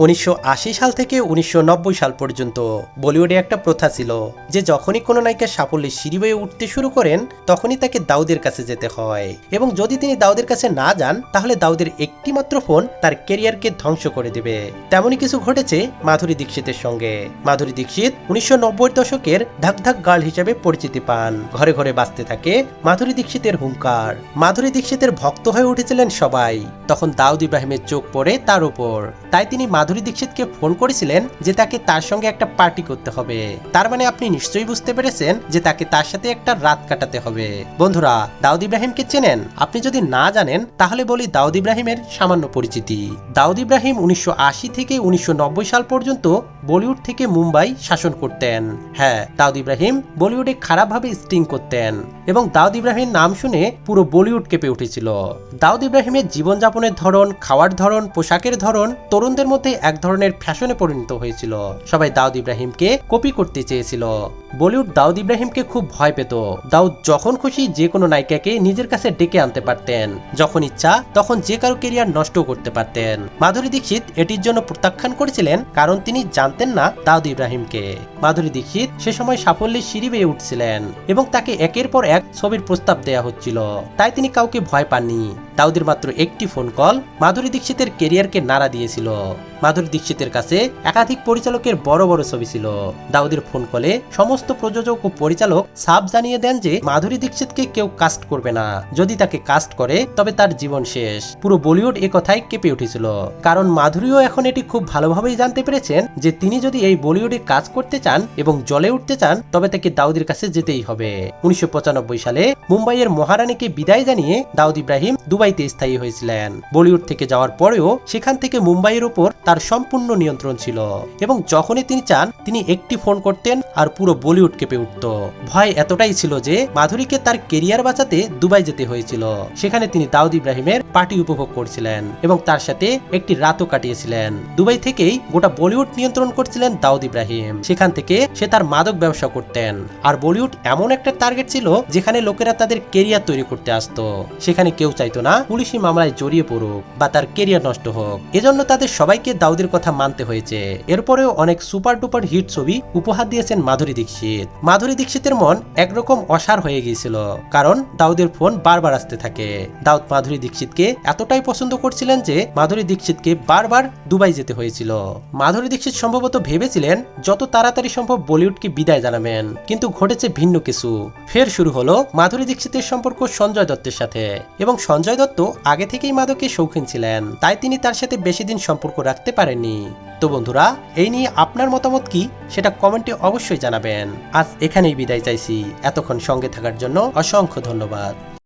উনিশশো সাল থেকে উনিশশো সাল পর্যন্ত বলিউডে একটা প্রথা ছিল যে যখনই কোনো নায়িকা সাফল্যের সিঁড়ি বেয়ে উঠতে শুরু করেন, তখনই তাকে দাউদের কাছে যেতে হয়। এবং যদি তিনি দাউদের কাছে না যান, তাহলে দাউদের একটি মাত্র ফোন তার কেরিয়ারকে ধ্বংস করে দেবে। তেমনই কিছু ঘটেছে মাধুরী দীক্ষিতের সঙ্গে। মাধুরী দীক্ষিত উনিশশো নব্বই দশকের ধাক ধাক গার্ল হিসেবে পরিচিতি পান। ঘরে ঘরে বাঁচতে থাকে মাধুরী দীক্ষিতের হুঙ্কার। মাধুরী দীক্ষিতের ভক্ত হয়ে উঠেছিলেন সবাই। তখন দাউদ ইব্রাহিমের চোখ পড়ে তার উপর। তাই তিনি মাধুরী দীক্ষিতকে ফোন করেছিলেন যে তাকে তার সঙ্গে একটা পার্টি করতে হবে। তার মানে আপনি নিশ্চয়ই বুঝতে পেরেছেন যে তাকে তার সাথে একটা রাত কাটাতে হবে। বন্ধুরা, দাউদ ইব্রাহিমকে চেনেন? আপনি যদি না জানেন, তাহলে বলি দাউদ ইব্রাহিমের সামান্য পরিচিতি। দাউদ ইব্রাহিম উনিশশো আশি থেকে উনিশশো নব্বই সাল পর্যন্ত বলিউড থেকে মুম্বাই শাসন করতেন। হ্যাঁ দাউদ ইব্রাহিম বলিউডে খারাপভাবে স্টিং করতেন এবং দাউদ ইব্রাহিমের নাম শুনে পুরো বলিউড কেঁপে উঠেছিল। দাউদ ইব্রাহিমের জীবনযাপনের ধরন, খাওয়ার ধরন, পোশাকের ধরন, তরুণদের মধ্যে এক ধরনের ফ্যাশনে পরিণত হয়েছিল। সবাই দাউদ ইব্রাহিমকে কপি করতে চেয়েছিল। বলিউড দাউদ ইব্রাহিমকে খুব ভয় পেত। দাউদ যখন খুশি যে কোনো নায়িকাকে নিজের কাছে ডেকে আনতে পারতেন। যখন ইচ্ছা, তখন যে কারও কেরিয়ার নষ্ট করতে পারতেন। মাধুরী দীক্ষিত এটির জন্য প্রত্যাখ্যান করেছিলেন কারণ তিনি জানতেন না দাউদ ইব্রাহিমকে। মাধুরী দীক্ষিত সে সময় সাফল্যের সিঁড়ি বেয়ে উঠছিলেন এবং তাকে একের পর এক ছবির প্রস্তাব দেয়া হচ্ছিল। তাই তিনি কাউকে ভয় পাননি। দাউদের মাত্র একটি ফোন কল মাধুরী দীক্ষিতের কেরিয়ারকে নাড়া দিয়েছিল। মাধুরী দীক্ষিতের কাছে একাধিক পরিচালকের বড় বড় ছবি ছিল। দাউদের ফোন কলে সমস্ত প্রযোজক ও পরিচালক সাফ জানিয়ে দেন যে মাধুরী দীক্ষিতকে কেউ কাস্ট করবে না। যদি তাকে কাস্ট করে, তবে তার জীবন শেষ। পুরো বলিউড এ কথায় কেঁপে উঠেছিল। কারণ মাধুরীও এখন এটি খুব ভালোভাবেই জানতে পেরেছেন যে তিনি যদি এই বলিউডে কাজ করতে চান এবং জলে উঠতে চান, তবে তাকে দাউদের কাছে যেতেই হবে। উনিশশো পঁচানব্বই সালে মুম্বাইয়ের মহারানীকে বিদায় জানিয়ে দাউদ ইব্রাহিম দুবাইতে স্থায়ী হয়েছিলেন। বলিউড থেকে যাওয়ার পরেও সেখান থেকে মুম্বাইয়ের উপর তার সম্পূর্ণ নিয়ন্ত্রণ ছিল। এবং যখনই তিনি চান, তিনি একটি ফোন করতেন আর পুরো বলিউড কেঁপে উঠত। ভয় এতটাই ছিল যে মাধুরীকে তার কেরিয়ার বাঁচাতে দুবাই যেতে হয়েছিল। সেখানে তিনি দাউদ ইব্রাহিমের পার্টি উপভোগ করছিলেন এবং তার সাথে একটি রাতও কাটিয়েছিলেন। দুবাই থেকেই গোটা বলিউড নিয়ন্ত্রণ করছিলেন দাউদ ইব্রাহিম। সেখান থেকে সে তার মাদক ব্যবসা করতেন। আর বলিউড এমন একটা টার্গেট ছিল যেখানে লোকেরা তাদের কেরিয়ার তৈরি করতে আসতো। সেখানে কেউ চাইতো না পুলিশি মামলায় জড়িয়ে পড়ুক বা তার কেরিয়ার নষ্ট হোক। এজন্য তাদের সবাইকে দাউদের কথা মানতে হয়েছে। এরপরেও অনেক সুপার ডুপার হিট ছবি উপহার দিয়েছেন মাধুরী দীক্ষিত। মাধুরী দীক্ষিতের মন একরকম অসার হয়ে গিয়েছিল, কারণ দাউদের ফোন বারবার আসতে থাকে। দাউদ মাধুরী দীক্ষিতকে এতটাই পছন্দ করছিলেন যে মাধুরী দীক্ষিতকে বারবার দুবাই যেতে হয়েছিল। মাধুরী দীক্ষিত সম্ভবত ভেবেছিলেন, যত তাড়াতাড়ি সম্ভব বলিউডকে বিদায় জানাবেন। কিন্তু ঘটেছে ভিন্ন কিছু। ফের শুরু হলো মাধুরী দীক্ষিতের সম্পর্ক সঞ্জয় দত্তের সাথে। এবং সঞ্জয় দত্ত আগে থেকেই মাদকে শৌখিন ছিলেন। তাই তিনি তার সাথে বেশি দিন সম্পর্ক রাখতে পারেননি। তো বন্ধুরা, এই নিয়ে আপনার মতামত কি? সেটা কমেন্টে অবশ্যই জানাবেন। আজ এখানেই বিদায় চাইছি। এতক্ষণ সঙ্গে থাকার জন্য অসংখ্য ধন্যবাদ।